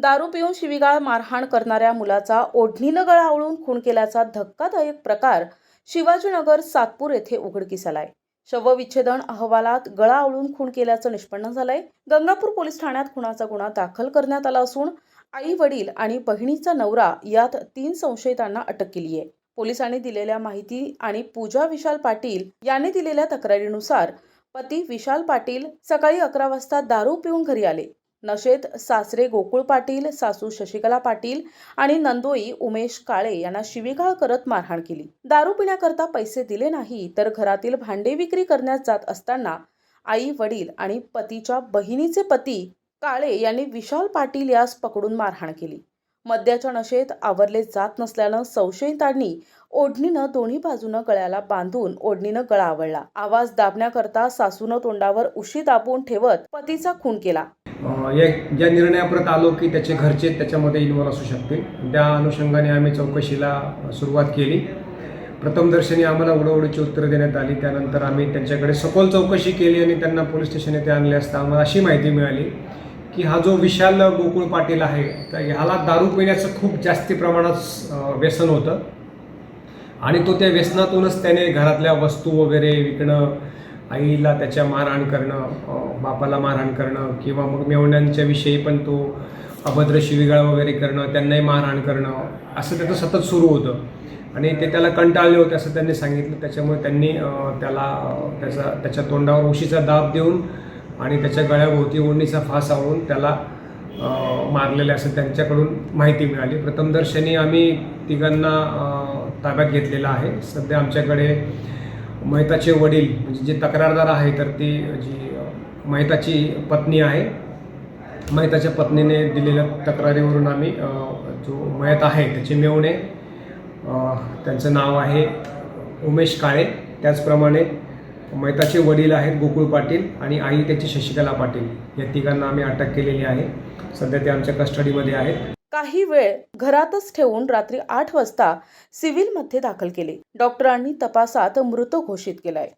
दारू पिऊन शिवीगाळ मारहाण करणाऱ्या मुलाचा ओढणीनं गळा आवळून खून केल्याचा धक्कादायक प्रकार शिवाजीनगर सातपूर येथे उघडकीस आलाय. शवविच्छेदन अहवालात गळा आवळून खून केल्याचं निष्पन्न झालंय. गंगापूर पोलीस ठाण्यात खुनाचा गुन्हा दाखल करण्यात आला असून आई वडील आणि बहिणीचा नवरा यात तीन संशयितांना अटक केली आहे. पोलिसांनी दिलेल्या माहिती आणि पूजा विशाल पाटील यांनी दिलेल्या तक्रारीनुसार पती विशाल पाटील सकाळी अकरा वाजता दारू पिऊन घरी आले. नशेत सासरे गोकुळ पाटील सासू शशिकला पाटील आणि नंदोई उमेश काळे यांना शिवीगाळ करत मारहाण केली. दारू पिण्याकरता पैसे दिले नाही तर घरातील भांडे विक्री करण्यास जात असताना आई वडील आणि पतीच्या बहिणीचे पती काळे यांनी विशाल पाटील यास पकडून मारहाण केली. मद्याच्या नशेत आवरले जात नसल्यानं संशयितांनी ओढणीनं दोन्ही बाजूनं गळ्याला बांधून ओढणीनं गळा आवळला. आवाज दाबण्याकरता सासूनं तोंडावर उशी दाबून ठेवत पतीचा खून केला. या ज्या निर्णयापर्यंत आलो की त्याचे घरचे त्याच्यामध्ये इन्वॉल्व असू शकतील. त्या अनुषंगाने आम्ही चौकशीला सुरुवात केली. प्रथमदर्शनी आम्हाला उडवडीची उत्तरं देण्यात आली. त्यानंतर आम्ही त्यांच्याकडे सखोल चौकशी केली आणि त्यांना पोलीस स्टेशन येथे आणले असता आम्हाला अशी माहिती मिळाली. की हा जो विशाल गोकुळ पाटील आहे तर ह्याला दारू पिण्याचं खूप जास्ती प्रमाणात व्यसन होतं. आणि तो त्या व्यसनातूनच त्याने घरातल्या वस्तू वगैरे विकणं आईला त्याच्या मारहाण करणं बापाला मारहाण करणं किंवा मग मेवण्यांच्या विषयी पण तो अभद्र शिवीगाळ वगैरे करणं त्यांनाही मारहाण करणं असं त्याचं सतत सुरू होतं. आणि ते त्याला कंटाळले होते असं त्यांनी सांगितलं. त्याच्यामुळे त्यांनी त्याला त्याचा त्याच्या तोंडावर उशीचा दाब देऊन आणि त्याच्या गळ्याभोवती ओढणीचा फास आवळून त्याला मारलेले असं त्यांच्याकडून माहिती मिळाली. प्रथमदर्शनी आम्ही तिघांना ताब्यात घेतलेलं आहे. सध्या आमच्याकडे महिताचे वडील म्हणजे जे तक्रारदार आहे तर ती जी महिताची पत्नी आहे महिताच्या पत्नीने दिलेल्या तक्रारीवरून आम्ही जो मयत आहे त्याचे मेवणे त्यांचं नाव आहे उमेश काळे. त्याचप्रमाणे मैताचे वडील आहेत गोकुळ पाटील आणि आई त्याची शशिकला पाटील. या तिघांना आम्ही अटक केलेली आहे. सध्या ते आमच्या कस्टडीमध्ये आहेत. काही वेळ घरातच ठेवून रात्री आठ वाजता सिव्हिलमध्ये दाखल केले. डॉक्टरांनी तपासात मृत घोषित केलाय.